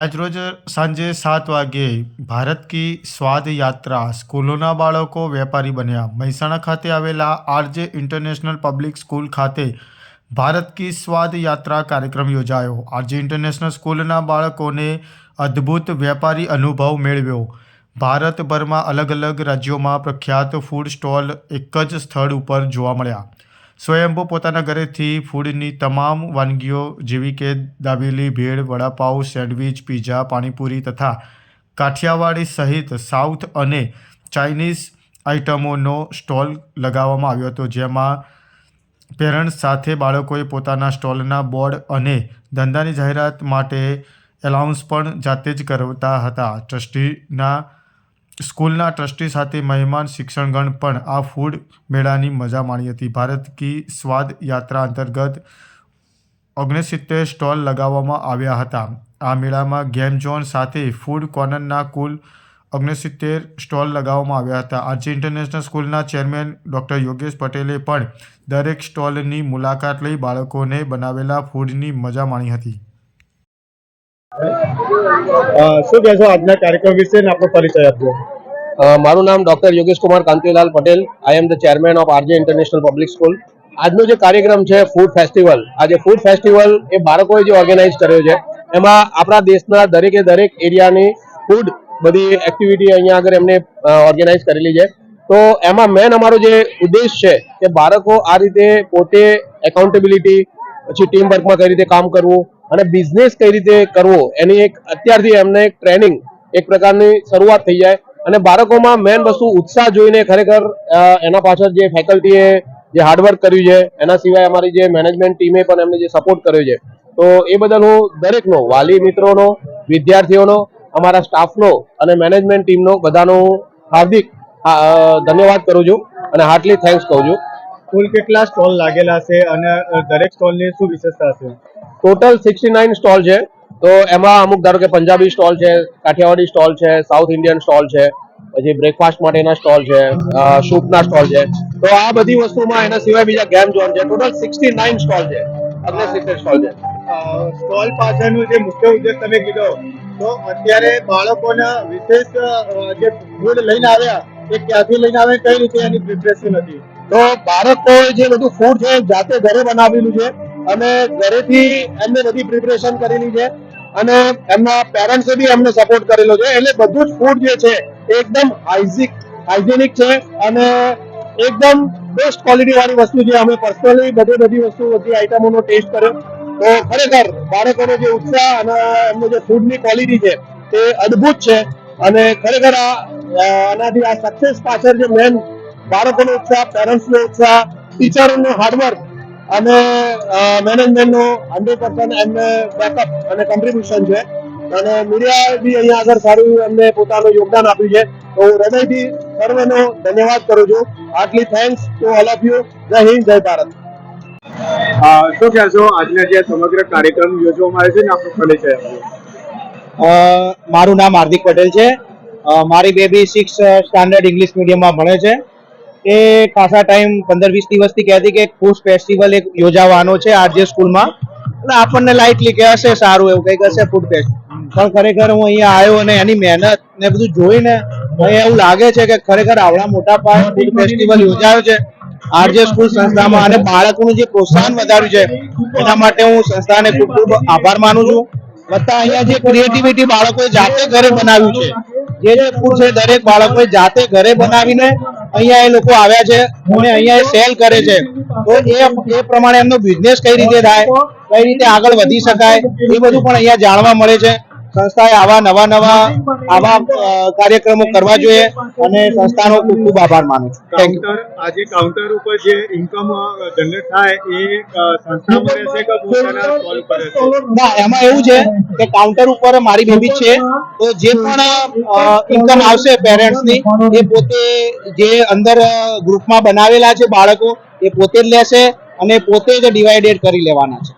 આજરોજ સાંજે સાત વાગ્યે ભારત કી સ્વાદ યાત્રા સ્કૂલોના બાળકો વેપારી બન્યા મહેસાણા ખાતે આવેલા આરજે ઇન્ટરનેશનલ પબ્લિક સ્કૂલ ખાતે ભારત કી સ્વાદ યાત્રા કાર્યક્રમ યોજાયો આરજે ઇન્ટરનેશનલ સ્કૂલના બાળકોને અદ્ભુત વેપારી અનુભવ મેળવ્યો ભારતભરમાં અલગ અલગ રાજ્યોમાં પ્રખ્યાત ફૂડ સ્ટોલ એક જ સ્થળ ઉપર જોવા મળ્યા સ્વયંભૂ પોતાના ઘરેથી ફૂડની તમામ વાનગીઓ જેવી કે દાબેલી, ભેળ, વડાપાઉં, સેન્ડવિચ, પીઝા, પાણીપુરી તથા કાઠિયાવાડી સહિત સાઉથ અને ચાઇનીઝ આઇટમોનો સ્ટોલ લગાવવામાં આવ્યો હતો, જેમાં પેરેન્ટ્સ સાથે બાળકોએ પોતાના સ્ટોલના બોર્ડ અને ધંધાની જાહેરાત માટે એલાઉન્સ પણ જાતે જ કરતા હતા. ટ્રસ્ટીના સ્કૂલના ટ્રસ્ટી સાથે મહેમાન શિક્ષણગણ પણ આ ફૂડ મેળાની મજા માણી હતી. ભારત કી સ્વાદ યાત્રા અંતર્ગત ઓગણસિત્તેર સ્ટોલ લગાવવામાં આવ્યા હતા. આ મેળામાં ગેમ ઝોન સાથે ફૂડ કોર્નરના કુલ ઓગણસિત્તેર સ્ટોલ લગાવવામાં આવ્યા હતા. આજે ઇન્ટરનેશનલ સ્કૂલના ચેરમેન ડૉક્ટર યોગેશ પટેલે પણ દરેક સ્ટોલની મુલાકાત લઈ બાળકોને બનાવેલા ફૂડની મજા માણી હતી. શું કહેશો આજના કાર્યક્રમ વિશે આપણો પરિચય આપજો. મારું નામ doctor Yogesh Kumar Kantilal Patel. I am the chairman of RJ international public school આજનો જે કાર્યક્રમ છે ફૂડ ફેસ્ટિવલ આજે ફૂડ ફેસ્ટિવલ એ બાળકોએ જે ઓર્ગેનાઇઝ કર્યો છે, એમાં આપણા દેશના દરેકે દરેક એરિયાની ફૂડ બધી એક્ટિવિટી અહીંયા આગળ એમને ઓર્ગેનાઇઝ કરેલી છે. તો એમાં મેન અમારો જે ઉદ્દેશ છે કે બાળકો આ રીતે પોતે એકાઉન્ટેબિલિટી પછી ટીમ વર્કમાં કઈ રીતે કામ કરવું અને બિઝનેસ કઈ રીતે કરવો, એની એક અત્યારથી એમને એક ટ્રેનિંગ એક પ્રકારની શરૂઆત થઈ જાય. અને બાળકોમાં મેન વસ્તુ ઉત્સાહ જોઈને ખરેખર એના પાછળ જે ફેકલ્ટીએ જે હાર્ડવર્ક કર્યું છે, એના સિવાય અમારી જે મેનેજમેન્ટ ટીમે પણ એમને જે સપોર્ટ કર્યો છે. તો એ બદલ હું દરેકનો, વાલી મિત્રોનો, વિદ્યાર્થીઓનો, અમારા સ્ટાફનો અને મેનેજમેન્ટ ટીમનો બધાનો હાર્દિક ધન્યવાદ કરું છું અને હાર્ટલી થેન્ક્સ કહું છું. કુલ કેટલા સ્ટોલ લાગેલા છે અને દરેક સ્ટોલની શું વિશેષતા છે? ટોટલ સિક્સટી નાઇન સ્ટોલ છે. તો એમાં અમુક ધારો કે પંજાબી સ્ટોલ છે, કાઠિયાવાડી સ્ટોલ છે સાઉથ ઇન્ડિયન સ્ટોલ છે, પછી બ્રેકફાસ્ટ માટેના સ્ટોલ છે સૂપના સ્ટોલ છે. તો આ બધી વસ્તુમાં એના સિવાય બીજા ગેમ ઝોન છે. ટોટલ સિક્સટી નાઇન સ્ટોલ છે. અગલે સિત્તેર સ્ટોલ છે. સ્ટોલ પાછળનું જે મુખ્ય ઉદ્દેશ તમે કીધો, તો અત્યારે બાળકોના વિશેષ જે ફૂડ લઈને આવ્યા, એ ક્યાંથી લઈને આવે કઈ રીતે એની પ્રિપરેશન હતી? તો બાળકો જે બધું ફૂડ છે, જાતે ઘરે બનાવેલું છે. અને ઘરેથી એમને બધી પ્રિપરેશન કરેલી છે અને એમના પેરેન્ટ્સે બી એમને સપોર્ટ કરેલો છે. એટલે બધું જ ફૂડ જે છે એકદમ હાઇઝિક હાઇજેનિક છે અને એકદમ બેસ્ટ ક્વોલિટી વાળી વસ્તુ છે. અમે પર્સનલી બધી બધી વસ્તુ, બધી આઈટમોનો ટેસ્ટ કર્યો. તો ખરેખર બાળકોનો જે ઉત્સાહ અને એમનો જે ફૂડની ક્વોલિટી છે તે અદ્ભુત છે. અને ખરેખર આ આનાથી આ સક્સેસ પાછળ જે મેન બાળકોનો ઉત્સાહ પેરેન્ટ્સનો ઉત્સાહ ટીચરોનો હાર્ડવર્ક અને મેનેજમેન્ટનું હંડ્રેડ પર્સન્ટ એમને બેકઅપ અને કોન્ટ્રીબ્યુશન છે. અને મીડિયા બી અહીંયા આગળ સારું એમને પોતાનું યોગદાન આપ્યું છે. તો હું હૃદયથી સર્વેનો ધન્યવાદ કરું છું. આટલી thanks to all of you જય હિન્દ જય ભારત. શું કહેશો? આજના જે સમગ્ર કાર્યક્રમ યોજવામાં આવે છે ને આપણો પરિચય આપજો અ, મારું નામ હાર્દિક પટેલ છે. મારી બેબી સિક્સ સ્ટાન્ડર્ડ ઇંગ્લિશ મીડિયમમાં ભણે છે. એ ખાસા ટાઈમ પંદર વીસ દિવસથી કહેતી કે ફૂડ ફેસ્ટિવલ એક યોજાવાનો છે આરજે સ્કૂલમાં. એટલે આપણને લાઇટલી કે હશે, સારું, એવું કંઈક હશે ફૂડ ફેસ્ટ પણ ખરેખર હું અહીંયા આવ્યો અને એની મહેનત ને બધું જોઈને એવું લાગે છે કે ખરેખર આવડા મોટા પાયે ફૂડ ફેસ્ટિવલ યોજાયો છે. આરજે સ્કૂલ સંસ્થામાં અને બાળકોનું જે પ્રોત્સાહન વધાર્યું છે, એના માટે હું સંસ્થાને ખૂબ ખૂબ આભાર માનું છું. વત્તા અહીંયા જે ક્રિએટિવિટી બાળકોએ જાતે ઘરે બનાવ્યું છે, જે જે ફૂડ છે, દરેક બાળકોએ જાતે ઘરે બનાવીને અહીંયા એ લોકો આવ્યા છે અને અહીંયા સેલ કરે છે. તો એ એ પ્રમાણે એમનો બિઝનેસ કઈ રીતે થાય, કઈ રીતે આગળ વધી શકાય, એ બધું પણ અહીંયા જાણવા મળે છે. સંસ્થાએ આવા નવા નવા આવા કાર્યક્રમો કરવા જોઈએ અને સંસ્થાનો ખૂબ ખૂબ આભાર માનું છું. કાઉન્ટર આજે કાઉન્ટર ઉપર જે ઇન્કમ જનરેટ થાય એ સંસ્થામાં રહેશે કે પોતાના સ્ટોલ પર ના એમાં એવું છે કે કાઉન્ટર ઉપર મારી બેબી છે તો જે પણ ઇન્કમ આવશે પેરેન્ટ્સની એ પોતે જે અંદર ગ્રુપમાં બનાવેલા છે બાળકો એ પોતે જ લેશે અને પોતે જ ડિવાઇડેડ કરી લેવાના છે.